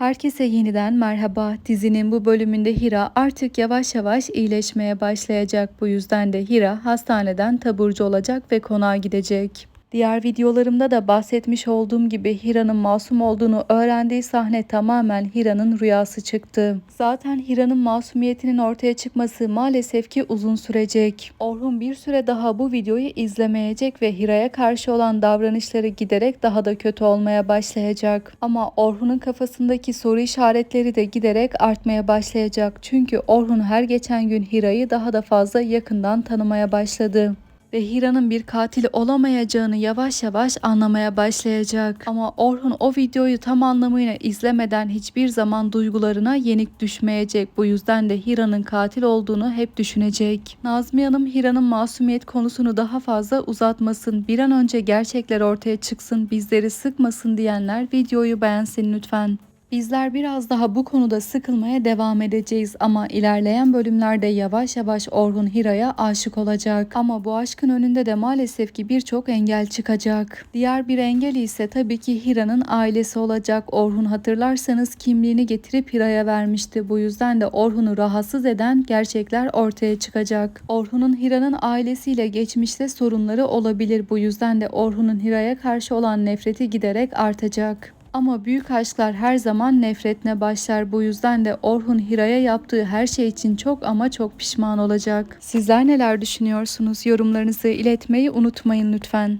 Herkese yeniden merhaba. Dizinin bu bölümünde Hira artık yavaş yavaş iyileşmeye başlayacak. Bu yüzden de Hira hastaneden taburcu olacak ve konağa gidecek. Diğer videolarımda da bahsetmiş olduğum gibi Hira'nın masum olduğunu öğrendiği sahne tamamen Hira'nın rüyası çıktı. Zaten Hira'nın masumiyetinin ortaya çıkması maalesef ki uzun sürecek. Orhun bir süre daha bu videoyu izlemeyecek ve Hira'ya karşı olan davranışları giderek daha da kötü olmaya başlayacak. Ama Orhun'un kafasındaki soru işaretleri de giderek artmaya başlayacak. Çünkü Orhun her geçen gün Hira'yı daha da fazla yakından tanımaya başladı ve Hira'nın bir katil olamayacağını yavaş yavaş anlamaya başlayacak. Ama Orhun o videoyu tam anlamıyla izlemeden hiçbir zaman duygularına yenik düşmeyecek. Bu yüzden de Hira'nın katil olduğunu hep düşünecek. Nazmiye Hanım Hira'nın masumiyet konusunu daha fazla uzatmasın, bir an önce gerçekler ortaya çıksın, bizleri sıkmasın diyenler videoyu beğensin lütfen. Bizler biraz daha bu konuda sıkılmaya devam edeceğiz ama ilerleyen bölümlerde yavaş yavaş Orhun Hira'ya aşık olacak. Ama bu aşkın önünde de maalesef ki birçok engel çıkacak. Diğer bir engel ise tabii ki Hira'nın ailesi olacak. Orhun hatırlarsanız kimliğini getirip Hira'ya vermişti. Bu yüzden de Orhun'u rahatsız eden gerçekler ortaya çıkacak. Orhun'un Hira'nın ailesiyle geçmişte sorunları olabilir. Bu yüzden de Orhun'un Hira'ya karşı olan nefreti giderek artacak. Ama büyük aşklar her zaman nefretle başlar. Bu yüzden de Orhun Hira'ya yaptığı her şey için çok ama çok pişman olacak. Sizler neler düşünüyorsunuz? Yorumlarınızı iletmeyi unutmayın lütfen.